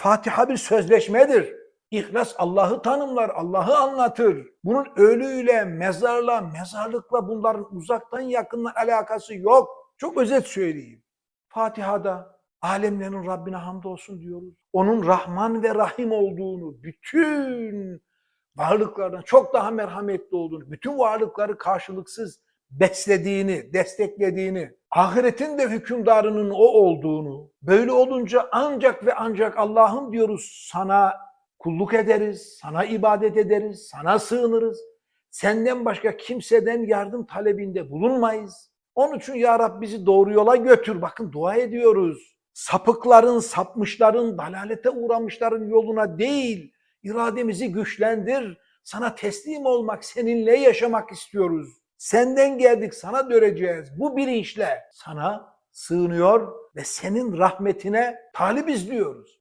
Fatiha bir sözleşmedir. İhlas Allah'ı tanımlar, Allah'ı anlatır. Bunun ölüyle, mezarla, mezarlıkla bunların uzaktan yakından alakası yok. Çok özet söyleyeyim. Fatiha'da alemlerin Rabbine hamdolsun diyoruz. Onun Rahman ve Rahim olduğunu, bütün varlıklardan çok daha merhametli olduğunu, bütün varlıkları karşılıksız beslediğini, desteklediğini, ahiretin de hükümdarının o olduğunu, böyle olunca ancak ve ancak Allah'ım diyoruz sana kulluk ederiz, sana ibadet ederiz, sana sığınırız. Senden başka kimseden yardım talebinde bulunmayız. Onun için ya Rab bizi doğru yola götür. Bakın dua ediyoruz. Sapıkların, sapmışların, dalalete uğramışların yoluna değil, irademizi güçlendir. Sana teslim olmak, seninle yaşamak istiyoruz. Senden geldik, sana döneceğiz. Bu bilinçle sana sığınıyor ve senin rahmetine talibiz diyoruz.